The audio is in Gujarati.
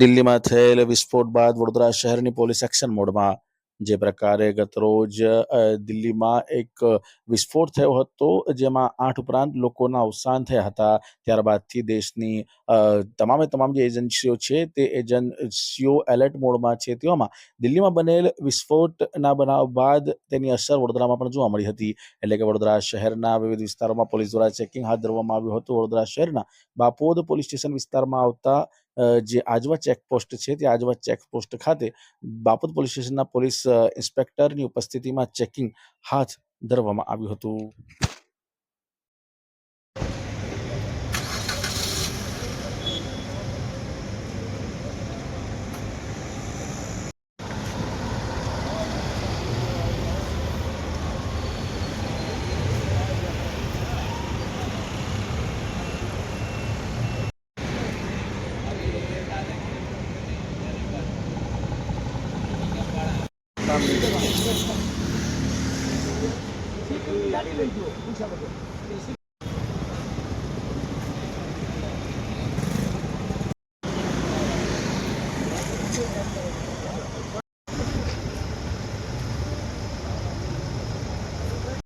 દિલ્હીમાં થયેલ વિસ્ફોટ બાદ વડોદરા શહેરની પોલીસ એક્શન મોડમાં જે પ્રકારે ગતરોજ દિલ્હીમાં એક વિસ્ફોટ થયો હતો, જેમાં આઠ ઉપરાંત લોકોના અવસાન થયા હતા. ત્યારબાદથી દેશની તમામે તમામ જે એજન્સીઓ છે તે એજન્સીઓ એલર્ટ મોડમાં છે. તેવામાં દિલ્હીમાં બનેલ વિસ્ફોટના બનાવ બાદ તેની અસર વડોદરામાં પણ જોવા મળી હતી. એટલે કે વડોદરા શહેરના વિવિધ વિસ્તારોમાં પોલીસ દ્વારા ચેકિંગ હાથ ધરવામાં આવ્યું હતું. વડોદરા શહેરના બાપોદ પોલીસ સ્ટેશન વિસ્તારમાં આવતા જે આજવા ચેકપોસ્ટ છે, તે આજવા ચેકપોસ્ટ ખાતે બાપત પોલીસ સ્ટેશનના પોલીસ ઇન્સ્પેક્ટરની ઉપસ્થિતિમાં ચેકિંગ હાથ ધરવામાં આવ્યું હતું. કામ નહીં